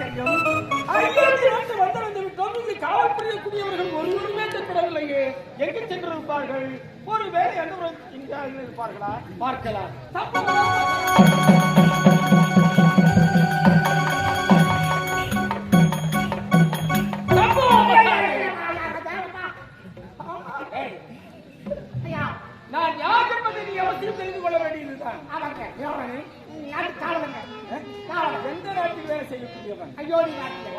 தெரியும் அங்கிருந்து நாட்டு வந்தடைந்து விட்டோம் இங்கு காவல் புரியக்கூடியவர்கள் ஒருவருமே தென்படவில்லையே எங்கு சென்றிருப்பார்கள்? ஒருவேளை எங்க இங்கே இருப்பார்களா பார்க்கலாம். செய்யக்கூடியவன் அயோத்தி நாட்டுல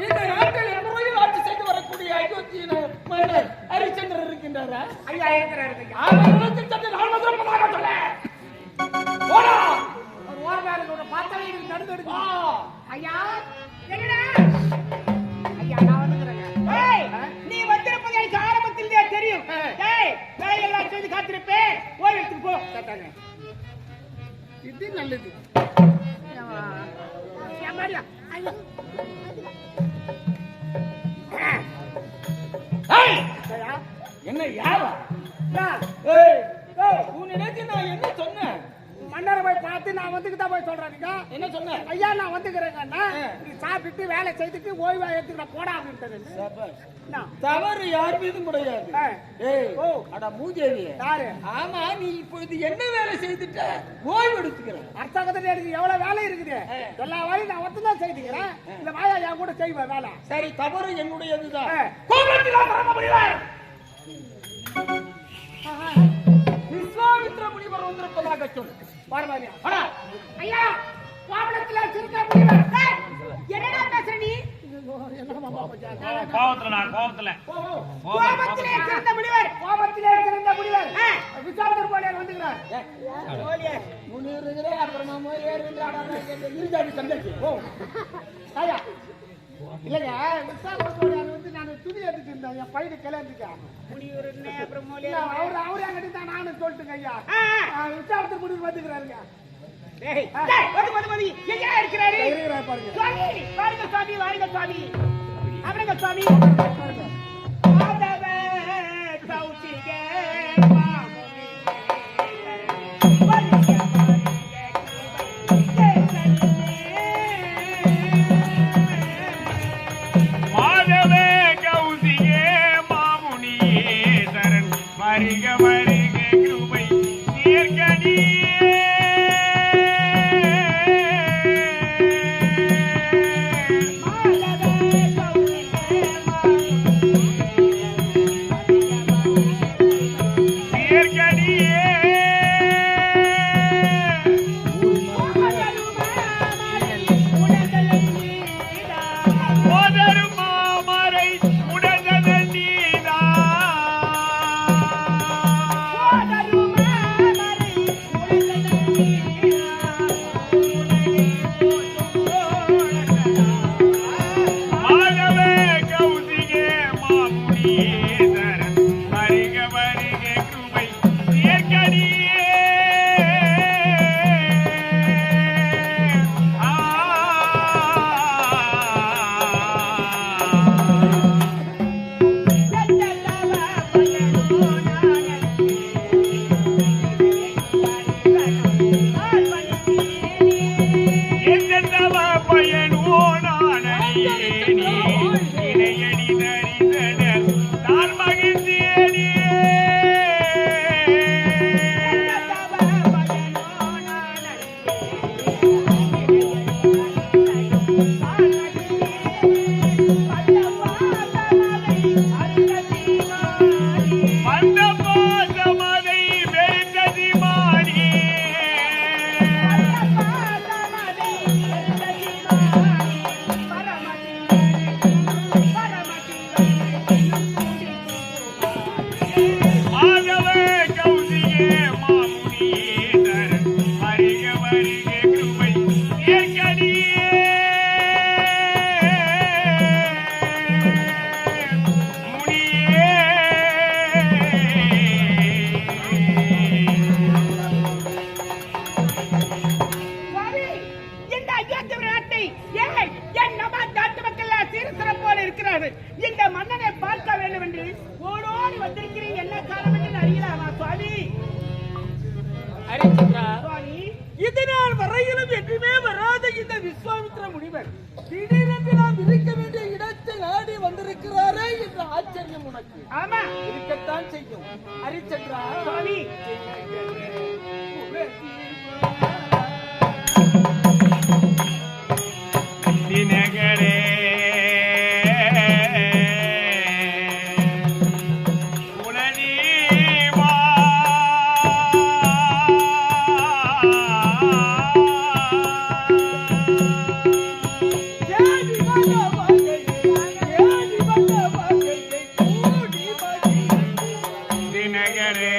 இந்த நாட்டில் எம்முறையில் ஆட்சி செய்து வரக்கூடிய அயோத்தியின் மன்னர் ஹரிச்சந்திரன் இருக்கின்றாரா ஐயா இருக்கிறாரு அவர் இடத்தில் நான் முதல் சொல்ல ஒரு பார்த்தாலே எனக்கு ஐயா என்னடா ஐயா நான் வந்துக்கிறேங்க நீ வந்திருப்பது எனக்கு ஆரம்பத்திலே தெரியும் ஏய் வேலையெல்லாம் செய்து காத்திருப்பேன் ஓய்வு போ இது நல்லது என்ன யாரா நான் என்ன சொன்னேன்? மன்னரை போய் பார்த்து நான் வந்துக்கிட்டா போய் சொல்றானுங்க என்ன சொன்னேன் ஐயா நான் வந்துக்கிறேங்கண்ணா. நீ சாப்பிட்டு வேலை செய்துட்டு ஓய்வா எடுத்துக்கிட்ட போடா அப்படின்ட்டு? தவறு யார் மீதும் கிடையாது. ஓ. அட மூதேவி யாரு? ஆமா நீ இப்பொழுது என்ன வேலை செய்துட்ட? ஓய்வு எடுத்துக்கிற அர்த்தகத்துல எனக்கு எவ்வளவு வேலை இருக்குது. எல்லா வேலையும் நான் ஒத்து தான் செய்துக்கிறேன் இந்த வாயா என் கூட செய்வேன் வேலை. சரி தவறு என்னுடையதுதான். கோபத்திலா பரம முடிவார் விஸ்வாமித்ர முனிவர் வந்திருப்பதாக சொல்லு ஐயா கோபலத்துல சிறுக்க முடியல. என்னடா பேசுற நீ? கோவத்துல நான் கோவத்துல. கோபத்திலே சிறந்த முடிவர் கோபத்திலே சிறந்த முடிவர் விசாரணை முனிவர் அப்புறமா இருந்தாடி தந்தைக்கு ஓ ஐயா இல்லைங்க போலியார் வந்து நான் துணி எடுத்துட்டு இருந்தேன். என் பையனு இல்ல, அவரு அவரு அங்கிட்டு தான் நானும் சொல்லிட்டுங்க ஐயா. விசாரணை முடிவு வந்துக்கிறாருங்க. பாருங்க. சுவாமி வாருங்க சுவாமி அவருங்க சுவாமி. நாடி வந்திருக்கிறாரே என்ற ஆச்சரியம் உனக்கு. ஆமா. இருக்கத்தான் செய்யும். ஹரிச்சந்திரா சுவாமி. தினகரே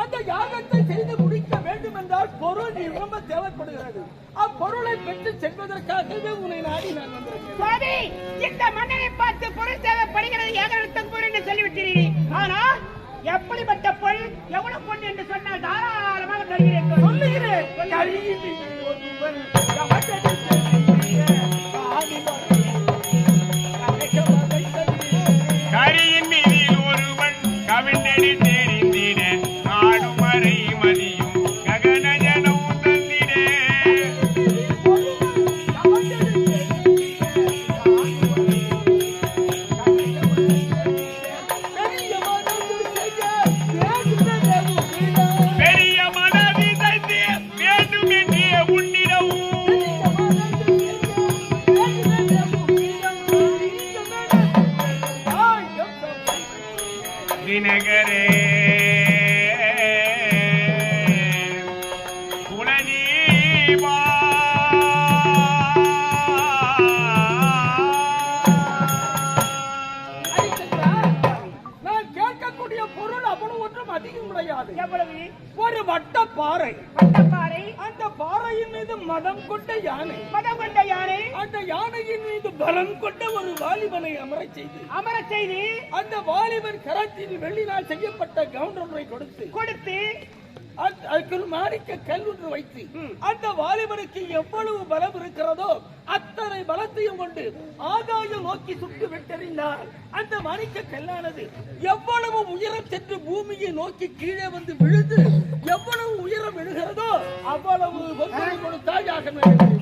அந்த யாகத்தை செய்து முடிக்க வேண்டும் என்றால் பொருள் நிரம்ப தேவைப்படுகிறது. அப்பொருளை பெற்று செல்வதற்காகவே உன்னை நாடி நான் வந்திருக்கிறேன். இந்த மன்னனை பார்த்து பொருள் தேவைப்படுகிறது ஏகரத்தம் பொருள் என்று சொல்லிவிட்டீர்கள். ஆனால் எப்படிப்பட்ட பொருள் எவ்வளவு பொருள் என்று சொன்னால் தாராளமாக தருகிறேன் சொல்லுகிறேன். தினகரே பலம் கொண்ட ஒரு வாலிபனை அமரச் செய்து அமரச் செய்து அந்த வாலிபன் கரத்தில் வெள்ளினால் செய்யப்பட்ட கவுண்ட் ஒன்றை கொடுத்து கொடுத்து அந்த- அதுக்கு ஒரு மாணிக்க கல் ஒன்று வைத்து அந்த வாலிபனுக்கு எவ்வளவு பலம் இருக்கிறதோ அத்தனை பலத்தையும் கொண்டு ஆகாயம் நோக்கி சுட்டு விட்டறிந்தால் அந்த மாணிக்க கல்லானது எவ்வளவு உயரம் சென்று பூமியை நோக்கி கீழே வந்து விழுந்து எவ்வளவு உயரம் விழுகிறதோ அவ்வளவு யாக வேண்டும்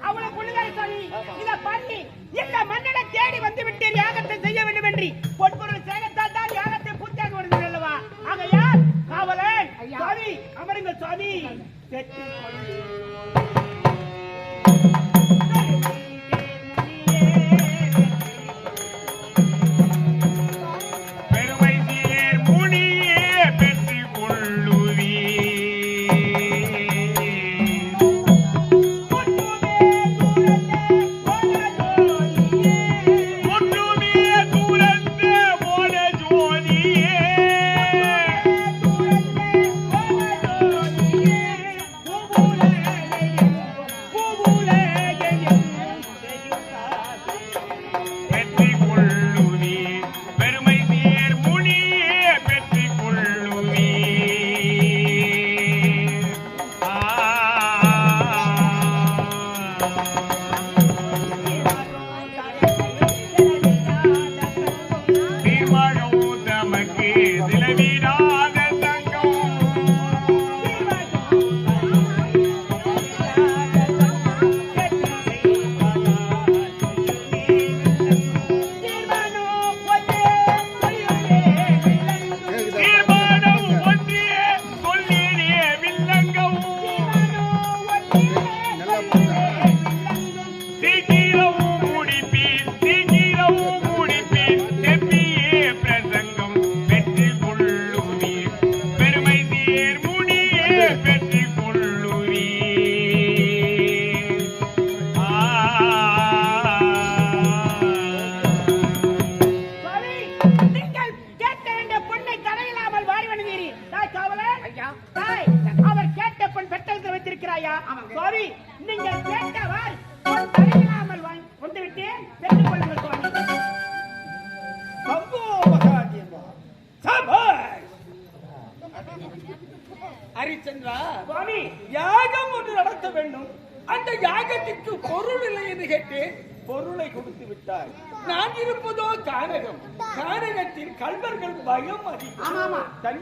சரி அவ்வளவு புள்ளிகள் சொல்லி இத பண்ணி இந்த மன்னனை தேடி வந்து விட்டு யாகத்தை செய்ய வேண்டும் என்று பொற்பொருள் சேகத்தால் தான் யாகத்தை பூர்த்தியாக வருகிறது அல்லவா? ஆகையால் காவலன் சுவாமி அமருங்கள் சுவாமி. செத்து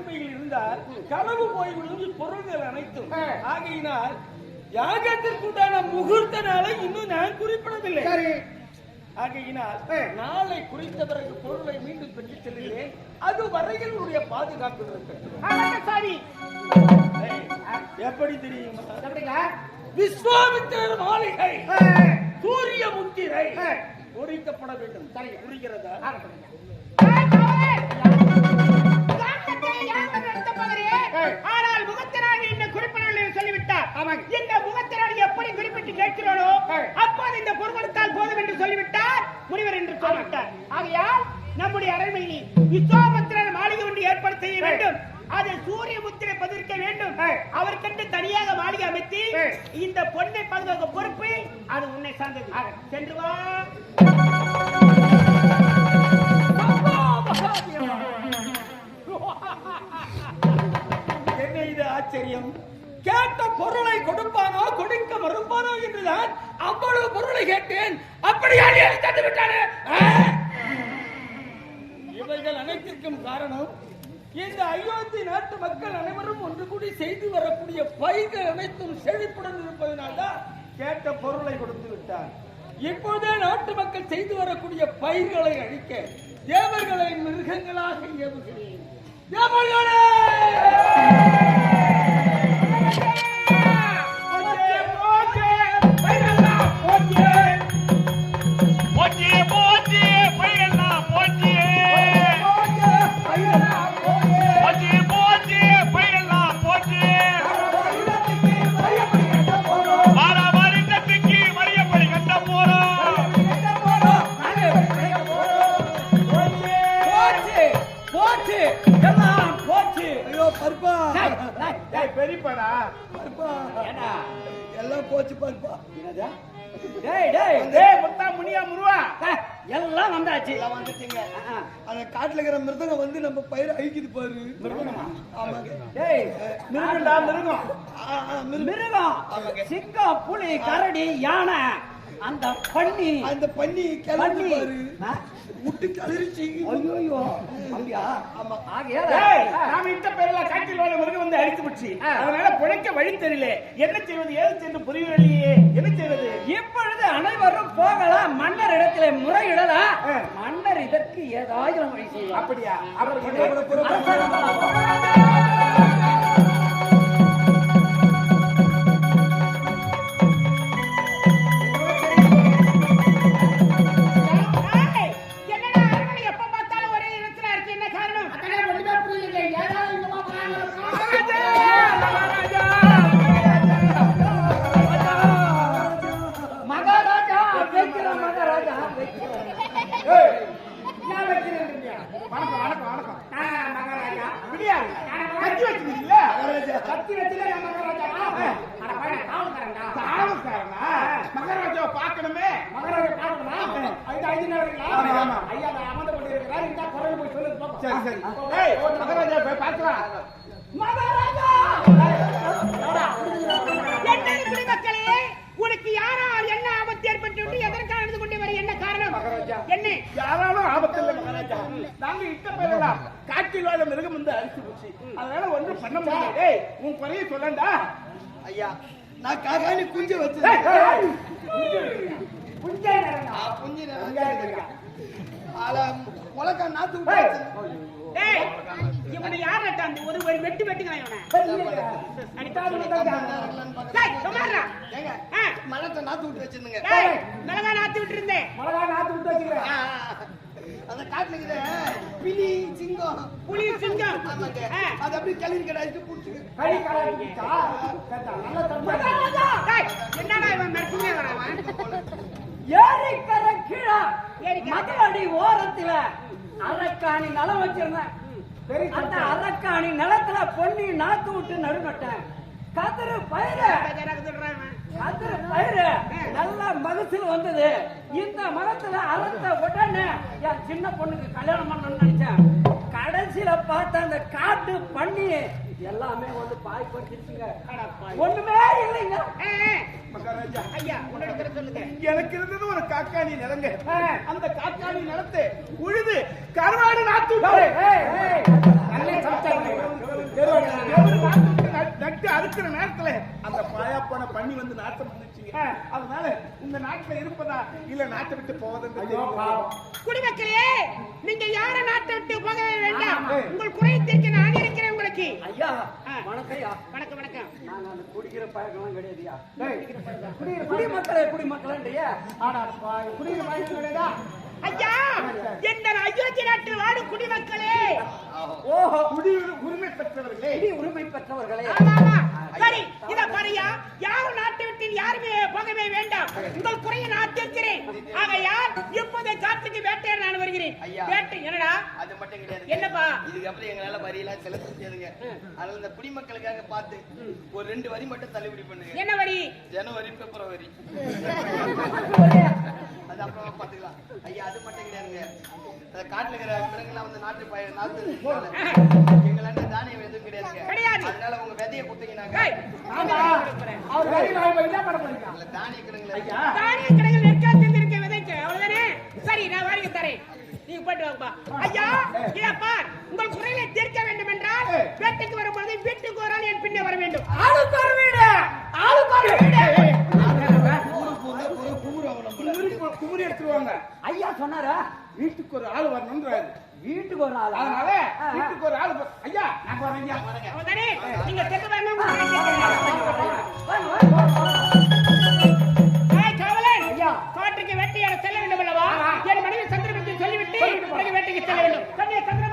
தனிமையில் இருந்தால் களவு போய்விடும் பொருள்கள் அனைத்தும். ஆகையினால் யாகத்திற்குண்டான முகூர்த்த நாளை இன்னும் நான் குறிப்பிடவில்லை. சரி. ஆகையினால் நாளை குறித்த பிறகு பொருளை மீண்டும் பெற்றுச் செல்கிறேன். அது வரையில் உன்னுடைய பாதுகாப்பு ஏய், எப்படி தெரியுமா? விஸ்வாமித்திரர் மாளிகை சூரிய முத்திரை பொறிக்கப்பட வேண்டும். சரி புரிகிறதா? ஆனால் முகத்திராணி என்ன குறிப்பிடவில்லை சொல்லிவிட்டார். இந்த முகத்திராணி எப்படி குறிப்பிட்டு கேட்கிறானோ அப்போது இந்த பொருட்கொடுத்தால் போதும் என்று சொல்லிவிட்டார். முனிவர் என்று சொல்லிவிட்டார். ஆகையால் நம்முடைய அரண்மையில் விஸ்வாமித்திரர் மாளிகை ஒன்று ஏற்பாடு செய்ய வேண்டும். அதில் சூரிய முத்திரை பதிர்க்க வேண்டும். அவருக்கென்று தனியாக மாளிகை அமைத்து இந்த பொண்ணை பாதுகாக்க பொறுப்பு அது உன்னை சார்ந்தது. சென்று வா. ஆச்சரியம். கேட்ட பொருளை கொடுப்பானோ கொடுக்க மறுப்பானோ என்றுதான் அவ்வளவு பொருளை கேட்டேன். அப்படியா தந்து விட்டானே. இவைகள் அனைத்திற்கும் காரணம் இந்த அயோத்தி நாட்டு மக்கள் அனைவரும் ஒன்று கூடி செய்து வரக்கூடிய பயிர்கள் அனைத்தும் செழிப்புடன் இருப்பதனால்தான் கேட்ட பொருளை கொடுத்து விட்டார். இப்போதே நாட்டு மக்கள் செய்து வரக்கூடிய பயிர்களை அழிக்க தேவர்களை மிருகங்களாக ஏவுகிறேன். தேவர்களே! எல்லாம் வந்தாச்சு வந்துட்டீங்க அந்த காட்டுல இருக்கிற மிருதங்க வந்து நம்ம பயிர் அழிக்குது பாரு. ஆமாங்க. டேய் மிருகண்டா மிருகம். மிருகம். சிங்கம் புலி கரடி யானை. அந்த பன்னி. அந்த பண்ணி கிளம்பி பன்னி. பாரு? முட்டு கதிரிச்சு ஐயோ அப்படியா ஆமா டேய், நாம இட்ட பேர்ல காட்டில் வாழ மிருகம் வந்து அடித்து விடுச்சு அதனால பிழைக்க வழி தெரியல. என்ன செய்வது ஏது செய்வது புரியவில்லையே என்ன செய்வது? இப்பொழுது அனைவரும் போகலாம். மன்னர் இடத்திலே முறையிடலாம். மன்னர் இதற்கு ஏதாவது வழி செய்வார். அப்படியா? புற, ஐந்து ஐந்து நேரங்களா ஆமா, ஆமா. ஐயா நான் அமர்ந்து கொண்டிருக்கிறார் இந்த குரல் போய் சொல்லு பாப்போம். சரி சரி. ஏய் மகாராஜா போய் பார்க்கலாம் மகாராஜா! என்ன இப்படி மக்களே? உனக்கு யாரால் என்ன ஆபத்து ஏற்பட்டு எதற்காக நடந்து கொண்டு வர? என்ன காரணம்? என்ன? யாராலும் ஆபத்து இல்லை மகாராஜா. நாங்க இட்ட பேரலாம் காட்டில் வாழ மிருகம் வந்து அழிச்சு போச்சு. அதனால ஒண்ணும் பண்ண முடியல. டேய் உன் குறைய சொல்லண்டா? ஐயா நான் காகாணி குஞ்சு வச்சு புஞ்சை நேரம் ஆ, நான் வச்சிருக்கேன். ஆள முளக்கா நாத்து விட்டு வச்சிருக்கேன். டேய் இவனை யார் ஒரு ஒரு வெட்டு வெட்டுகிறான் இவனை. டேய் சும்மாடா ஏங்க ஆ, மரத்தை நாத்து விட்டு வச்சிருந்தேங்க. டேய் மிளகா நாத்தி விட்டு இருந்தேன் மிளகா நாத்து விட்டு ஆ. அந்த காட்டுல பிலி சிங்கம். புலி சிங்கம். ஆமாங்க. அது அப்படியே கிளறி கடாச்சு புடிச்சுக்கு கை காலாக்கிட்டா நல்ல தம்பி டேய், என்னடா இவன் மெர்சிங்க வரான்? ஏரிக்கரை. கீழே. மதுரடி ஓரத்துல அரைக்காணி நிலம் வச்சிருந்தேன். அந்த. அரக்காணி நிலத்துல பொன்னி நாத்து விட்டு நடுநட்டேன் கதிரு பயிர. கதிரு பயிர நல்ல மகசூல் வந்தது. இந்த மரத்துல அறுத்த உடனே என் சின்ன பொண்ணுக்கு கல்யாணம் பண்ணணும்னு நினைச்சேன். கடைசியில பார்த்த அந்த காட்டு பண்ணி எல்லாமே வந்து பாய் படுத்திருச்சுங்க ஒண்ணுமே இல்லைங்க. மகாராஜா. ஐயா உன்னோட சொல்லுங்க. எனக்கு இருந்தது ஒரு காக்காணி நிலங்க. அந்த காக்காணி நிலத்தை உழுது கருவாடு நாத்து நட்டு அறுக்கிற நேரத்துல அந்த பாயாப்பான பண்ணி வந்து நாட்டம் வந்துச்சுங்க. அதனால இந்த நாட்டுல இருப்பதா இல்ல நாட்டை விட்டு போவதுன்னு. குடிமக்களே நீங்க யார நாட்டை விட்டு போக வேண்டாம். உங்கள் குறையை தீர்க்க நான் ஐயா. வணக்கம்யா. வணக்கம் வணக்கம். நாங்க அந்த குடிக்கிற பழக்கம்லாம் கிடையாதுயா. குடி குடிமக்களே குடிமக்களன்றியா. ஆனா பா- குடியிற பழக்கம் கிடையாதா? ஐயா இந்த அயோத்தி நாட்டில் வாடும் குடிமக்களே? ஓஹோ குடி உரிமை பெற்றவர்களே. குடி உரிமை பெற்றவர்களே. சரி இத பாரியா யாரும் நாட்டை விட்டு யாருமே போகவே வேண்டாம். உங்கள் குறையை நான் தீர்க்கிறேன். ஆகையால் இப்போதை காட்டுக்கு வேட்டையாட நான் வருகிறேன் ஐயா. வேட்டை என்னடா? அது மட்டும் கிடையாது. என்னப்பா? இதுக்கப்புறம் எங்களால வரியெல்லாம் செலுத்த முடியாதுங்க அதனால இந்த குடிமக்களுக்காக பார்த்து ஒரு ரெண்டு வரி மட்டும் தள்ளுபடி பண்ணுங்க. என்ன வரி? ஜனவரி பிப்ரவரி. அது அப்புறமா பாத்துக்கலாம் ஐயா அது மட்டும் கிடையாதுங்க. அந்த காட்டுல இருக்கிற மிருகங்களாம் வந்து நாட்டு பய நாட்டு எங்களாண்ட தானியம் எதுவும் கிடையாதுங்க. கிடையாது. அதனால உங்க விதைய அதுல தானிய கிழங்குல ஐயா. தானிய விதைக்கு? அவ்வளவுதானே? சரி நான் வாரிக்கு தரேன். நீங்க போயிட்டு வாங்கப்பா. ஐயா பார் உங்கள் குறைகளை தீர்க்க வேண்டும் என்றால் வேட்டைக்கு வரும்பொழுது வீட்டுக்கு ஒரு ஆள் என் பின்னே வர வேண்டும். ஆளுக்கு ஒரு வீடு. ஆளுக்கு ஒரு வீடு. குமுறி குமுறி எடுத்துருவாங்க. ஐயா சொன்னாரா? வீட்டுக்கு ஒரு ஆள் வரணும்ன்றாரு. வீட்டுக்கு ஒரு ஆளா? அதனால. வீட்டுக்கு ஒரு ஆள் ஐயா நான் வரேன் ஐயா. நீங்க தெற்கு வரணும் తగ్గించలేను కానీ